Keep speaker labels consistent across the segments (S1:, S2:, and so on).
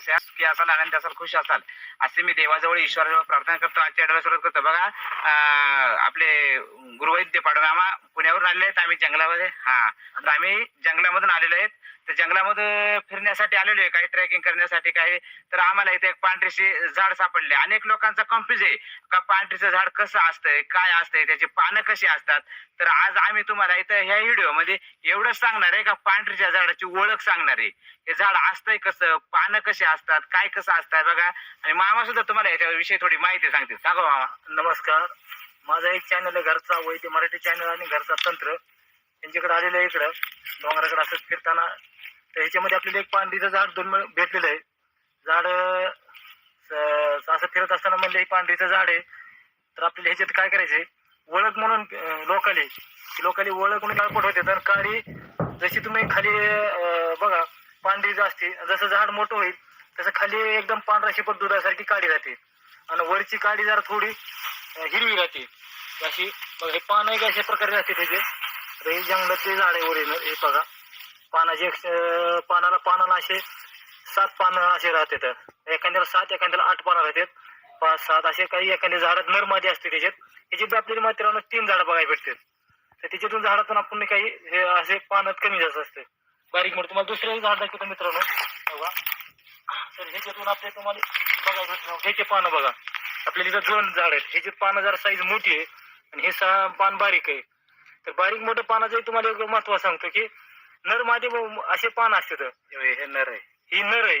S1: सुखी असाल आनंद असाल खुश असाल. असे मी देवाजवळ ईश्वराजवळ प्रार्थना करतो. आजच्या आठवड्याला सुरुवात करतो. बघा अं, आपले गुरुवैद्य पाडनामा पुण्यावरून आलेले आहेत. आम्ही जंगलामध्ये हा तर आम्ही जंगलामधून आलेलो आहेत. तर जंगलामध्ये फिरण्यासाठी आलेलो आहे काही ट्रेकिंग करण्यासाठी काही तर आम्हाला इथे एक पांढरीशी झाड सापडले. अनेक लोकांचा कन्फ्युज आहे का पांढरीचं झाड कसं असतंय काय असतंय त्याची पानं कशी असतात? तर आज आम्ही तुम्हाला इथं ह्या व्हिडिओमध्ये एवढंच सांगणार आहे का पांढरीच्या झाडाची ओळख सांगणार आहे. हे झाड असतंय कसं पानं कशी असतात काय कसं असतात बघा. आणि मामा सुद्धा तुम्हाला याच्याविषयी थोडी माहिती सांगतील. सांगा मामा.
S2: नमस्कार. माझा एक चॅनल आहे घरचा वैद्य मराठी चॅनल आणि घरचा तंत्र. त्यांच्याकडे आलेलं आहे इकडं. डोंगराकडे असंच फिरताना तर ह्याच्यामध्ये आपल्याला एक पांढरीचं झाड दोन भेटलेलं आहे. झाड स- असं फिरत असताना म्हणलं हे पांढरीचं झाड आहे. तर आपल्याला ह्याच्यात काय करायचंय? ओळख म्हणून लोकली लोकली ओळख म्हणून काळपट होते. तर काळी जशी तुम्ही खाली बघा पांढरी जी असते. जसं झाड मोठं होईल तसं खाली एकदम पांढरा शिपट दुधासारखी काळी राहते. आणि वरची काळी जरा थोडी हिरवी राहते. अशी बघा हे पान एक अशा प्रकारे राहते त्याचे. हे जंगलातले झाड आहे ओरिजिनल हे बघा. पानाचे पानाला पानाला असे सात पानं असे राहतात. एखाद्याला सात एखाद्याला आठ पानं राहतात. पाच सात असे काही एखाद्या झाडात नरमादी असते त्याच्यात. त्याच्यात आपल्याला मात्र तीन झाडं बघायला भेटतात. तर त्याच्यातून झाडातून आपण काही हे असे पानात कमी जास्त असते. बारीक मोठं. तुम्हाला दुसरं झाड दाखवतो मित्रांनो. बघा. तर ह्याच्यातून आपल्या तुम्हाला बघा भेटणार. ह्याचे पानं बघा. आपल्याला इथं दोन झाड आहेत. ह्याची पानं जरा साईज मोठी आहे आणि हे सहा पान बारीक आहे. तर बारीक मोठं पानाचं तुम्हाला एक महत्त्व सांगतो की नर मादी असे पान असतात.
S1: हे नर आहे.
S2: ही नर आहे.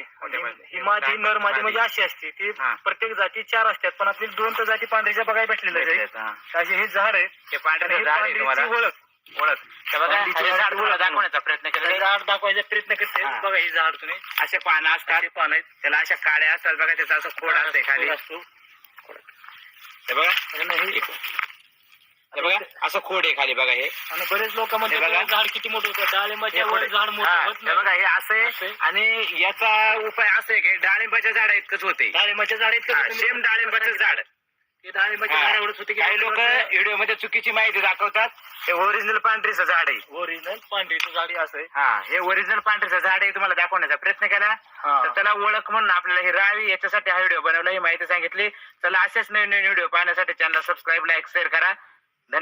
S2: ही मादी नर मादी म्हणजे अशी असते. ती
S1: हा.
S2: प्रत्येक जाती चार असतात पण आपली दोन तर जाती पांढरीच्या बघायला भेटलेल्या
S1: हा.
S2: असे हे झाड आहे. आणि
S1: पांढरं
S2: ही
S1: झाड आहे
S2: पांढरीची
S1: तुम्हाला.
S2: ओळख.
S1: ओळख. तर बघा
S2: पांढरीची
S1: हे झाड
S2: ओळख
S1: तुम्हाला.
S2: म्हणून.
S1: दाखवण्याचा प्रयत्न केला
S2: झाड दाखवायचा प्रयत्न करते.
S1: हा.
S2: बघा ही झाड तुम्ही.
S1: असे पानं असतात.
S2: असे पान आहेत.
S1: त्याला अशा काड्या असतात. बघा त्याचा असं खोड असते खाली
S2: खोड असतो.
S1: हे बघा.
S2: आणि हे-
S1: हे बघा असं खोड आहे खाली बघा हे.
S2: आणि बरेच लोक
S1: हे
S2: म्हणतात
S1: बघा.
S2: "झाड किती मोठं होतं? डाळिंबाच्या वर झाड. मोठं
S1: हा,
S2: होत
S1: हे
S2: नाही.
S1: बघा हे असं आहे. आणि याचा उपाय असं आहे की डाळिंबाच्या झाडा इतकंच होते.
S2: डाळिंबाच्या झाड आहेत
S1: सेम डाळिंबाचं झाड.
S2: ते डाळिंबाच्या. झाडावरच होते की
S1: काही लोक व्हिडिओमध्ये चुकीची माहिती दाखवतात. हे ओरिजिनल पांढरीचं झाड आहे.
S2: ओरिजिनल पांढरीचं झाड असं आहे.
S1: हा हे ओरिजिनल पांढरीचं झाड आहे. तुम्हाला दाखवण्याचा प्रयत्न केला.
S2: हा.
S1: तर त्याला ओळख म्हणून आपल्याला ही राहावी. याच्यासाठी हा व्हिडिओ बनवला ही माहिती सांगितली. चला असेच नवीन नवीन व्हिडिओ पाहण्यासाठी चॅनल सबस्क्राईब लाईक शेअर करा.